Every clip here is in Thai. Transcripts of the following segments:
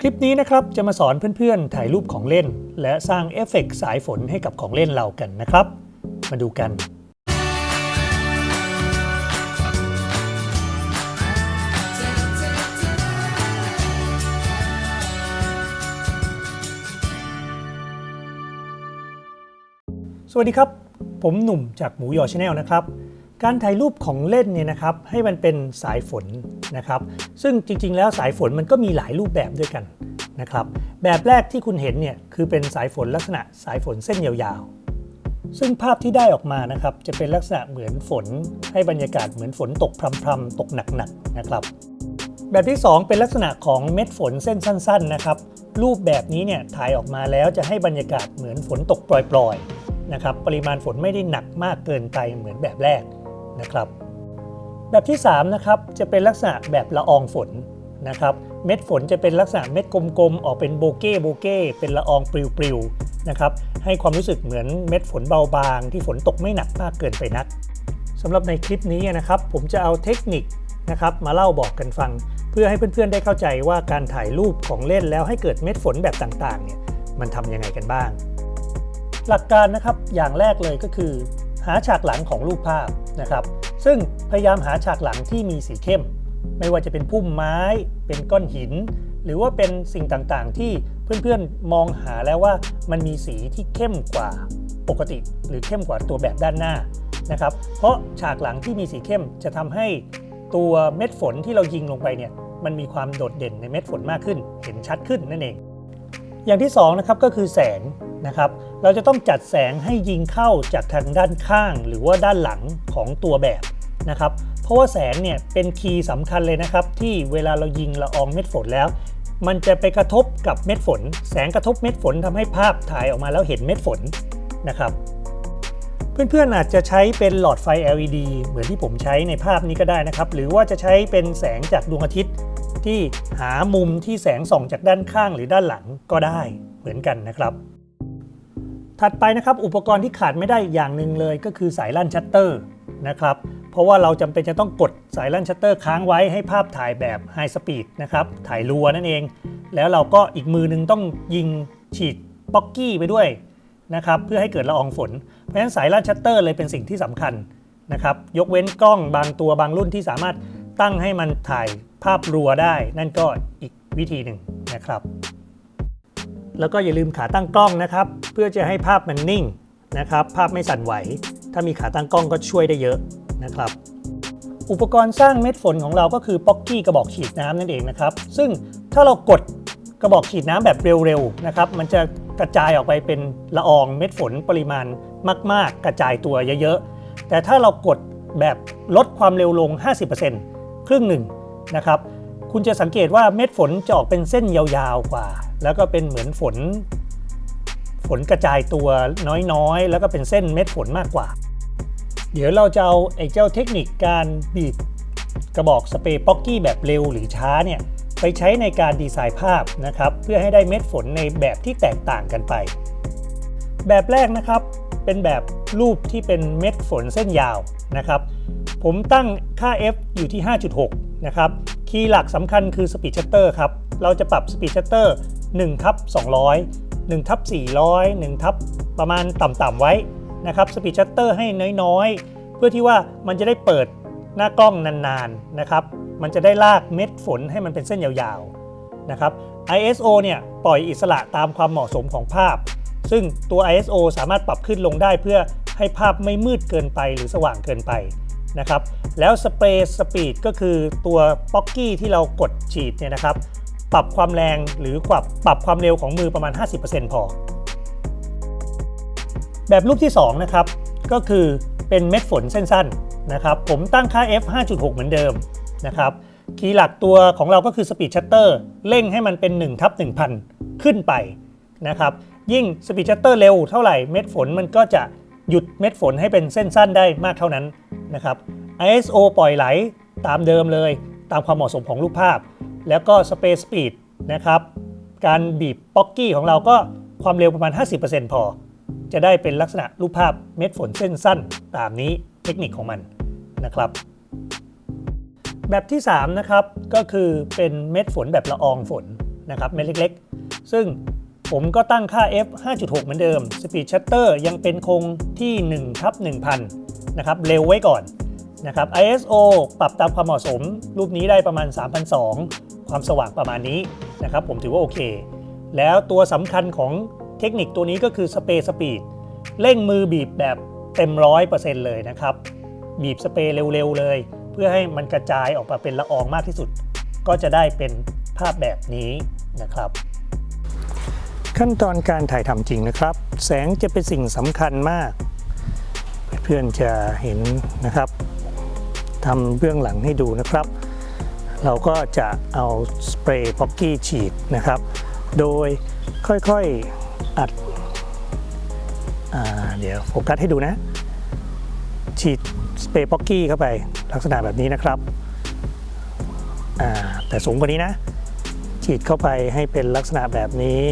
คลิปนี้นะครับจะมาสอนเพื่อนๆ ถ่ายรูปของเล่น และสร้างเอฟเฟกต์สายฝนให้กับของเล่นเรากันนะครับ มาดูกัน สวัสดีครับ ผมหนุ่มจากหมูยอชาแนลนะครับ การถ่ายรูปของเล่นเนี่ยนะครับให้มันเป็นสายฝนนะครับ ซึ่งจริงๆ แล้วสายฝนมันก็มีหลายรูปแบบด้วยกันนะครับ แบบแรกที่คุณเห็นเนี่ยคือเป็นสายฝนลักษณะสายฝนเส้นยาวๆ ซึ่งภาพที่ได้ออกมานะครับจะเป็นลักษณะเหมือนฝน ให้บรรยากาศเหมือนฝนตกพรำๆตกหนักๆนะครับ แบบที่ 2 เป็นลักษณะของเม็ดฝนเส้นสั้น ๆนะครับ รูปแบบนี้เนี่ยถ่ายออกมาแล้วจะให้บรรยากาศเหมือนฝนตกปล่อยๆนะครับปริมาณฝนไม่ได้หนักมากเกินไปเหมือนแบบแรก นะครับ แบบที่3นะครับจะเป็นลักษณะแบบละอองฝนนะครับ เม็ดฝนจะเป็นลักษณะเม็ดกลมๆ ออกเป็นโบเก้โบเก้เป็นละอองปลิวๆนะครับให้ความรู้สึกเหมือนเม็ดฝนเบาบาง ที่ฝนตกไม่หนักมากเกินไปนักสำหรับในคลิปนี้นะครับผมจะเอาเทคนิคนะครับมาเล่าบอกกันฟัง เพื่อให้เพื่อนๆได้เข้าใจว่าการถ่ายรูปของเล่นแล้วให้เกิดเม็ดฝนแบบต่างๆเนี่ยมันทำยังไงกันบ้าง หลักการนะครับอย่างแรกเลยก็คือ หาฉากหลังของรูปภาพ นะครับ ซึ่งพยายามหาฉากหลังที่มีสีเข้ม ไม่ว่าจะเป็นพุ่มไม้ เป็นก้อนหิน หรือว่าเป็นสิ่งต่างๆ ที่เพื่อนๆมองหาแล้วว่ามันมีสีที่เข้มกว่าปกติ หรือเข้มกว่าตัวแบบด้านหน้านะครับ เพราะฉากหลังที่มีสีเข้มจะทำให้ตัวเม็ดฝนที่เรายิงลงไปเนี่ยมันมีความโดดเด่นในเม็ดฝนมากขึ้น เห็นชัดขึ้นนั่นเอง อย่างที่2นะครับก็คือแสง นะครับเราจะต้องจัดแสงให้ยิงเข้าจากทางด้านข้างหรือว่าด้านหลังของตัวแบบนะครับเพราะว่าแสงเนี่ยเป็นคีย์สำคัญเลยนะครับ ที่เวลาเรายิงละอองเม็ดฝนแล้ว มันจะไปกระทบกับเม็ดฝน แสงกระทบเม็ดฝนทำให้ภาพถ่ายออกมาแล้วเห็นเม็ดฝนนะครับเพื่อนๆอาจจะใช้เป็นหลอดไฟ LED เหมือนที่ผมใช้ในภาพนี้ก็ได้นะครับ หรือว่าจะใช้เป็นแสงจากดวงอาทิตย์ ที่หามุมที่แสงส่องจากด้านข้างหรือด้านหลังก็ได้เหมือนกันนะครับ ถัดไปนะครับอุปกรณ์ที่ขาดไม่ได้อย่างหนึ่งเลยก็คือสายลั่นชัตเตอร์นะครับเพราะว่าเราจำเป็นจะต้องกดสายลั่นชัตเตอร์ค้างไว้ให้ภาพถ่ายแบบไฮสปีดนะครับถ่ายรัวนั่นเอง แล้วเราก็อีกมือหนึงต้องยิงฉีดป๊อกกี้ไปด้วยนะครับเพื่อให้เกิดละอองฝน เพราะฉะนั้นสายลั่นชัตเตอร์เลยเป็นสิ่งที่สำคัญนะครับยกเว้นกล้องบางตัวบางรุ่นที่สามารถตั้งให้มันถ่ายภาพรัวได้ นั่นก็อีกวิธีหนึ่งนะครับ แล้วก็อย่าลืมขาตั้งกล้องนะครับ เพื่อจะให้ภาพมันนิ่งนะครับ ภาพไม่สั่นไหว ถ้ามีขาตั้งกล้องก็ช่วยได้เยอะนะครับ อุปกรณ์สร้างเม็ดฝนของเราก็คือป๊อกกี้กระบอกฉีดน้ำนั่นเองนะครับ ซึ่งถ้าเรากดกระบอกฉีดน้ำแบบเร็วๆนะครับ มันจะกระจายออกไปเป็นละอองเม็ดฝนปริมาณมาก ๆ กระจายตัวเยอะๆ แต่ถ้าเรากดแบบลดความเร็วลง 50%ครึ่งหนึ่งนะครับ คุณจะสังเกตว่าเม็ดฝนจะออกเป็นเส้นยาวๆกว่า แล้วก็เป็นเหมือนฝน ฝนกระจายตัวน้อยๆ แล้วก็เป็นเส้นเม็ดฝนมากกว่า เดี๋ยวเราจะเอาไอ้เจ้าเทคนิคการบีบกระบอกสเปรย์ป๊อกกี้แบบเร็วหรือช้าเนี่ยไปใช้ในการดีไซน์ภาพนะครับ เพื่อให้ได้เม็ดฝนในแบบที่แตกต่างกันไป แบบแรกนะครับเป็นแบบรูปที่เป็นเม็ดฝนเส้นยาวนะครับ ผมตั้งค่า f อยู่ที่ 5.6 นะครับ คีย์หลักสำคัญคือ Speed Shutter ครับ เราจะปรับ Speed Shutter 1ทับ200 1ทับ400 1ทับประมาณต่ำๆไว้นะครับ Speed Shutter ให้น้อยๆ เพื่อที่ว่ามันจะได้เปิดหน้ากล้องนานๆนะครับมันจะได้ลากเม็ดฝนให้มันเป็นเส้นยาวๆนะครับ ISO เนี่ยปล่อยอิสระตามความเหมาะสมของภาพ ซึ่งตัว ISO สามารถปรับขึ้นลงได้เพื่อให้ภาพไม่มืดเกินไปหรือสว่างเกินไปนะครับแล้วสเปรย์สปีดก็คือตัวป๊อกกี้ที่เรากดฉีดเนี่ยนะครับ ปรับความแรงหรือปรับปรับความเร็วของมือประมาณ 50%พอ แบบรูปที่ 2 นะครับ ก็คือเป็นเม็ดฝนเส้นสั้นนะครับ ผมตั้งค่า f 5.6 เหมือนเดิมนะครับ คีย์หลักตัวของเราก็คือ Speed Shutter เร่งให้มันเป็น1ทับ1,000 ขึ้นไปนะครับ ยิ่ง Speed Shutter เร็วเท่าไหร่เม็ดฝนมันก็จะหยุดเม็ดฝนให้เป็นเส้นสั้นได้มากเท่านั้นนะครับ ISO ปล่อยไหลตามเดิมเลย ตามความเหมาะสมของรูปภาพ แล้วก็ Space Speed นะครับ การบีบป๊อกกี้ของเราก็ความเร็วประมาณ 50%พอ จะได้เป็นลักษณะรูปภาพเม็ดฝนเส้นสั้นตามนี้เทคนิคของมันนะครับ แบบที่ 3 นะครับ ก็คือเป็นเม็ดฝนแบบละอองฝนนะครับเม็ดเล็กๆ ซึ่งผมก็ตั้งค่า f 5.6 เหมือนเดิม Speed Shutter ยังเป็นคงที่1ทับ1,000 นะครับ เร็วไว้ก่อนนะครับ ISO ปรับตามความเหมาะสม รูปนี้ได้ประมาณ 3,200 ความสว่างประมาณนี้นะครับผมถือว่าโอเค แล้วตัวสำคัญของเทคนิคตัวนี้ก็คือสเปรย์สปีดเร่งมือบีบแบบเต็มร้อยเปอร์เซ็นต์เลยนะครับ บีบสเปรย์เร็วๆเลย เพื่อให้มันกระจายออกมาเป็นละอองมากที่สุด ก็จะได้เป็นภาพแบบนี้นะครับ ขั้นตอนการถ่ายทำจริงนะครับ แสงจะเป็นสิ่งสำคัญมาก เพื่อนจะเห็นนะครับทำเบื้องหลังให้ดูนะครับ เราก็จะเอาสเปรย์พ็อกกี้ฉีดนะครับ โดยค่อยๆอัดอเดี๋ยวโฟกัสให้ดูนะ ฉีดสเปรย์พ็อกกี้เข้าไปลักษณะแบบนี้นะครับ แต่สูงกว่านี้นะ ฉีดเข้าไปให้เป็นลักษณะแบบนี้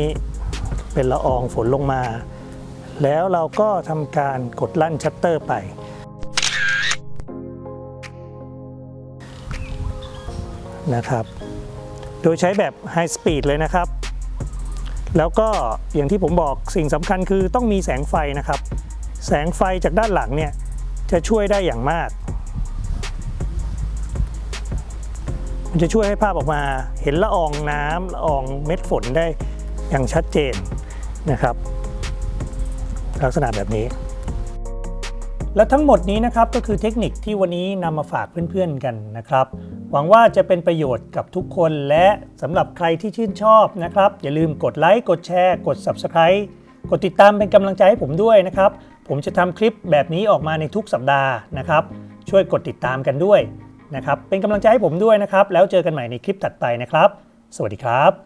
เป็นละอองฝนลงมา แล้วเราก็ทำการกดลั่นชัตเตอร์ไป นะครับ โดยใช้แบบไฮสปีดเลยนะครับ แล้วก็อย่างที่ผมบอกสิ่งสำคัญคือต้องมีแสงไฟนะครับ แสงไฟจากด้านหลังเนี่ยจะช่วยได้อย่างมาก มันจะช่วยให้ภาพออกมาเห็นละอองน้ำละอองเม็ดฝนได้อย่างชัดเจนนะครับ ลักษณะแบบนี้ และทั้งหมดนี้นะครับก็คือเทคนิคที่วันนี้นำมาฝากเพื่อนๆกันนะครับ หวังว่าจะเป็นประโยชน์กับทุกคนและสำหรับใครที่ชื่นชอบนะครับ อย่าลืมกดไลค์กดแชร์ กด Subscribe กดติดตามเป็นกำลังใจให้ผมด้วยนะครับ ผมจะทำคลิปแบบนี้ออกมาในทุกสัปดาห์นะครับ ช่วยกดติดตามกันด้วยนะครับ เป็นกำลังใจให้ผมด้วยนะครับ แล้วเจอกันใหม่ในคลิปถัดไปนะครับ สวัสดีครับ